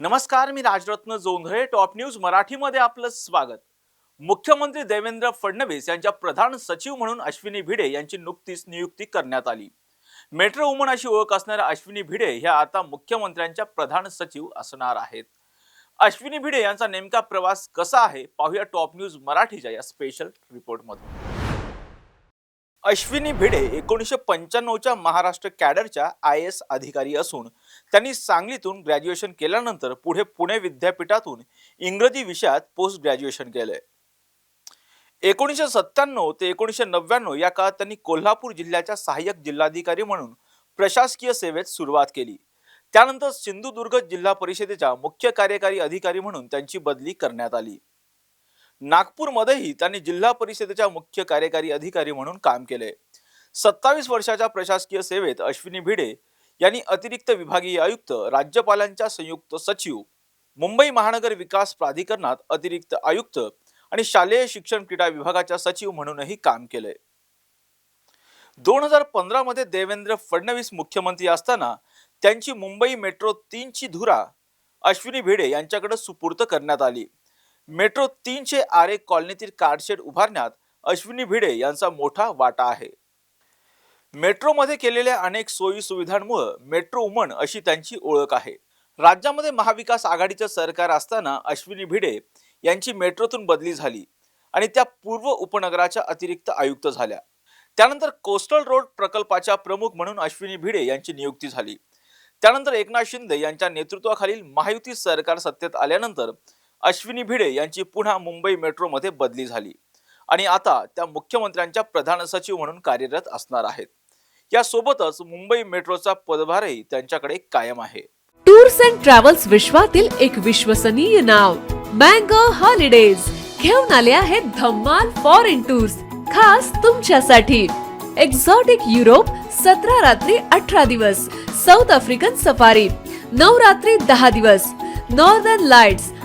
नमस्कार मी Rajratna Jondhale top news मराठीमध्ये आपलं स्वागत. मुख्यमंत्री देवेंद्र फडणवीस यांच्या प्रधान सचिव म्हणून अश्विनी भिडे यांची नुकतीच नियुक्ती करण्यात आली. मेट्रो वुमन अशी ओळख असणाऱ्या अश्विनी भिडे ह्या आता मुख्यमंत्र्यांच्या प्रधान सचिव असणार आहेत. अश्विनी भिडे यांचा नेमका प्रवास कसा आहे? पाहूया टॉप न्यूज मराठीच्या या स्पेशल रिपोर्टमध्ये अश्विनी भिडे एकोणीसशे पंच्याण्णवच्या महाराष्ट्र कॅडरच्या आय एस अधिकारी असून त्यांनी सांगलीतून ग्रॅज्युएशन केल्यानंतर पुढे पुणे विद्यापीठातून इंग्रजी विषयात पोस्ट ग्रॅज्युएशन केलंय. एकोणीसशे सत्त्याण्णव ते एकोणीसशे नव्याण्णव या काळात त्यांनी कोल्हापूर जिल्ह्याच्या सहाय्यक जिल्हाधिकारी म्हणून प्रशासकीय सेवेत सुरुवात केली. त्यानंतर सिंधुदुर्ग जिल्हा परिषदेच्या मुख्य कार्यकारी अधिकारी म्हणून त्यांची बदली करण्यात आली. नागपूरमध्येही त्यांनी जिल्हा परिषदेच्या मुख्य कार्यकारी अधिकारी म्हणून काम केले. सत्तावीस वर्षाच्या प्रशासकीय सेवेत अश्विनी भिडे यांनी अतिरिक्त विभागीय आयुक्त राज्यपालांच्या संयुक्त सचिव मुंबई महानगर विकास प्राधिकरणात अतिरिक्त आयुक्त आणि शालेय शिक्षण क्रीडा विभागाच्या सचिव म्हणूनही काम केले. दोन हजार पंधरा मध्ये देवेंद्र फडणवीस मुख्यमंत्री असताना त्यांची मुंबई मेट्रो तीनची धुरा अश्विनी भिडे यांच्याकडे सुपूर्त करण्यात आली. मेट्रो तीनशे आरे कॉलनीतील कारशेड उभारण्यात अश्विनी भिडे यांचा मोठा वाटा आहे. मेट्रोमध्ये केलेल्या अनेक सोयी सुविधांमुळे मेट्रो उमन अशी त्यांची ओळख आहे. राज्यामध्ये महाविकास आघाडीचं सरकार असताना अश्विनी भिडे यांची मेट्रोतून बदली झाली आणि त्या पूर्व उपनगराच्या अतिरिक्त आयुक्त झाल्या. त्यानंतर कोस्टल रोड प्रकल्पाच्या प्रमुख म्हणून अश्विनी भिडे यांची नियुक्ती झाली. त्यानंतर एकनाथ शिंदे यांच्या नेतृत्वाखालील महायुती सरकार सत्तेत आल्यानंतर अश्विनी भिडे यांची पुन्हा मुंबई मेट्रोमध्ये बदली झाली. आणि आता त्या मुख्यमंत्र्यांच्या प्रधान सचिव म्हणून कार्यरत असणार आहेत. यासोबतच मुंबई मेट्रोचा पदभारही त्यांच्याकडे कायम आहे. टूर्स अँड ट्रॅव्हल्स विश्वातील एक विश्वसनीय नाव मँगो हॉलिडेज. घेऊन आले आहेत धम्माल फॉरेन टूर्स खास तुमच्यासाठी. एक्झॉटिक युरोप सतरा रात्री अठरा दिवस. साऊथ आफ्रिकन सफारी नऊ रात्री दहा दिवस. Northern lights